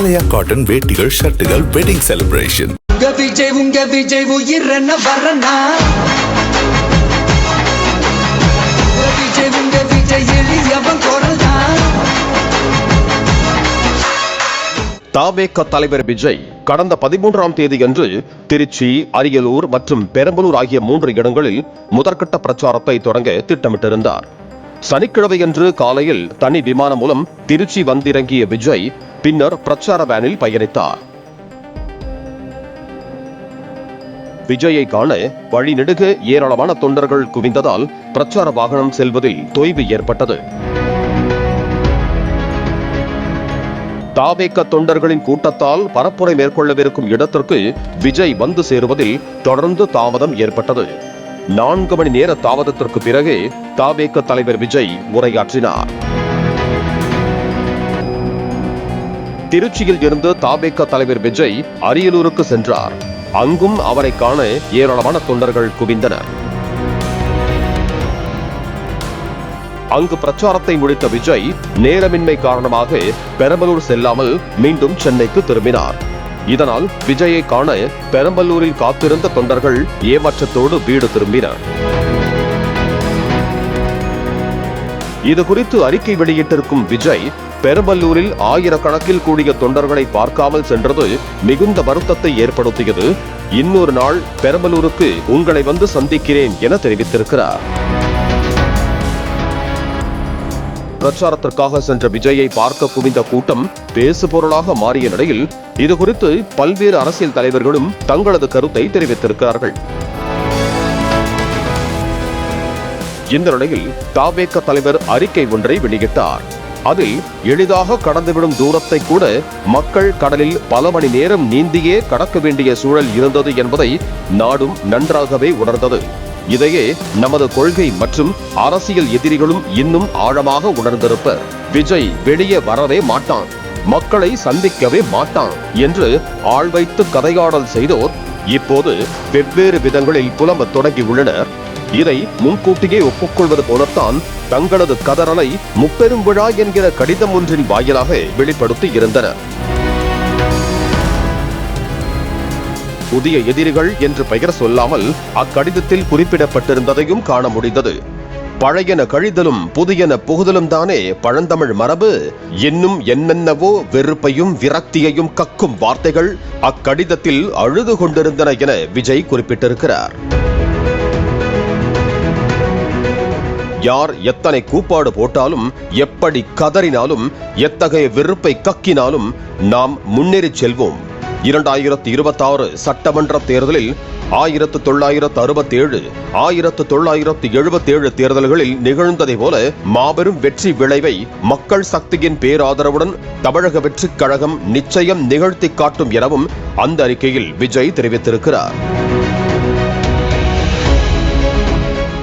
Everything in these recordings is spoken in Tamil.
ஆலயா காட்டன் வேட்டிகள் ஷர்ட்டுகள் வெட்டிங் செலிப்ரேஷன் உங்க விஜய் உங்க விஜய் உயிரன வரனா உங்க விஜய் உங்க விஜய் எளியவன் குரல் தான் தாவேக தலைவர் விஜய் கடந்த பதிமூன்றாம் தேதியன்று திருச்சி அரியலூர் மற்றும் பெரம்பலூர் ஆகிய மூன்று இடங்களில் முதற்கட்ட பிரச்சாரத்தை தொடங்க திட்டமிட்டிருந்தார். சனிக்கிழமையன்று காலையில் தனி விமானம் மூலம் திருச்சி வந்திறங்கிய விஜய் பின்னர் பிரச்சார வேனில் பயணித்தார். விஜயை காண வழிநெடுக ஏராளமான தொண்டர்கள் குவிந்ததால் பிரச்சார வாகனம் செல்வதில் தொய்வு ஏற்பட்டது. தாவேக்க தொண்டர்களின் கூட்டத்தால் பரப்புரை மேற்கொள்ளவிருக்கும் இடத்திற்கு விஜய் வந்து சேருவதில் தொடர்ந்து தாமதம் ஏற்பட்டது. நான்கு மணி நேர தாமதத்திற்கு பிறகு தாவேக்க தலைவர் விஜய் உரையாற்றினார். திருச்சியில் இருந்து தாபேக தலைவர் விஜய் அரியலூருக்கு சென்றார். அங்கும் அவரை காண ஏராளமான தொண்டர்கள் குவிந்தனர். அங்கு பிரச்சாரத்தை முடித்த விஜய் நேரமின்மை காரணமாக பெரம்பலூர் செல்லாமல் மீண்டும் சென்னைக்கு திரும்பினார். இதனால் விஜயை காண பெரம்பலூரில் காத்திருந்த தொண்டர்கள் ஏமாற்றத்தோடு வீடு திரும்பினர். இது குறித்து அறிக்கை வெளியிட்டிருக்கும் விஜய் பெரம்பலூரில் ஆயிரக்கணக்கில் கூடிய தொண்டர்களை பார்க்காமல் சென்றது மிகுந்த வருத்தத்தை ஏற்படுத்தியது. இன்னொரு நாள் பெரம்பலூருக்கு உங்களை வந்து சந்திக்கிறேன் என தெரிவித்திருக்கிறார். பிரச்சாரத்திற்காக சென்ற விஜயை பார்க்க குவிந்த கூட்டம் பேசுபொருளாக மாறிய நிலையில் இது குறித்து பல்வேறு அரசியல் தலைவர்களும் தங்களது கருத்தை தெரிவித்திருக்கிறார்கள். இந்த நிலையில் தாவேக்க தலைவர் அறிக்கை ஒன்றை வெளியிட்டார். அதில் எளிதாக கடந்துவிடும் தூரத்தை கூட மக்கள் கடலில் பல மணி நேரம் நீந்தியே கடக்க வேண்டிய சூழல் இருந்தது என்பதை நாடும் நன்றாகவே உணர்ந்தது. இதையே நமது கொள்கை மற்றும் அரசியல் எதிரிகளும் இன்னும் ஆழமாக உணர்ந்திருப்பர் விஜய் வெளியே வரவே மாட்டான் மக்களை சந்திக்கவே மாட்டான் என்று ஆள் வைத்து கதையாடல் செய்தோர் இப்போது வெவ்வேறு விதங்களில் புலம்பத் தொடங்கியுள்ளனர். இதை முன்கூட்டியே ஒப்புக்கொள்வது போலத்தான் தங்களது கதறலை முப்பெரும் விழா என்கிற கடிதம் ஒன்றின் வாயிலாக வெளிப்படுத்தி இருந்தனர். புதிய எதிரிகள் என்று பெயர் சொல்லாமல் அக்கடிதத்தில் குறிப்பிடப்பட்டிருந்ததையும் காண முடிந்தது. பழையன கழிதலும் புதியன புகுதலும் தானே பழந்தமிழ் மரபு. இன்னும் என்னென்னவோ வெறுப்பையும் விரக்தியையும் கக்கும் வார்த்தைகள் அக்கடிதத்தில் அழுது கொண்டிருந்தன என விஜய் குறிப்பிட்டிருக்கிறார். யார் எத்தனை கூப்பாடு போட்டாலும் எப்படி கதறினாலும் எத்தகைய வெறுப்பை கக்கினாலும் நாம் முன்னேறிச் செல்வோம். இரண்டாயிரத்தி இருபத்தி ஆறு சட்டமன்ற தேர்தலில் ஆயிரத்து தொள்ளாயிரத்து அறுபத்தி ஏழு ஆயிரத்து தொள்ளாயிரத்து எழுபத்தேழு தேர்தல்களில் நிகழ்ந்ததை போல மாபெரும் வெற்றி விளைவை மக்கள் சக்தியின் பேராதரவுடன் தமிழக வெற்றிக் கழகம் நிச்சயம் நிகழ்த்தி காட்டும் எனவும் அந்த அறிக்கையில் விஜய் தெரிவித்திருக்கிறார்.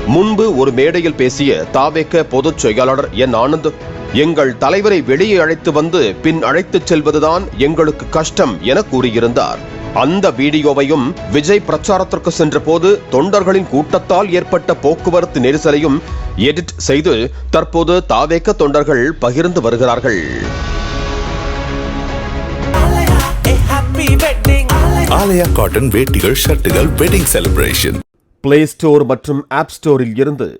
முன்பு ஒரு மேடையில் பேசிய தாவேக்க பொதுச் செயலாளர் என் ஆனந்த் எங்கள் தலைவரை வெளியே அழைத்து வந்து பின் அழைத்துச் செல்வதுதான் எங்களுக்கு கஷ்டம் என கூறியிருந்தார். அந்த வீடியோவையும் விஜய் பிரச்சாரத்திற்கு சென்றபோது தொண்டர்களின் கூட்டத்தால் ஏற்பட்ட போக்குவரத்து நெரிசலையும் எடிட் செய்து தற்போது தாவேக்க தொண்டர்கள் பகிர்ந்து வருகிறார்கள். ஆலயா காட்டன் வேட்டிகள் ஷர்ட்டுகள் வெட்டிங் செலிப்ரேஷன் பிளே ஸ்டோர் மற்றும் ஆப் ஸ்டோரில் இருந்து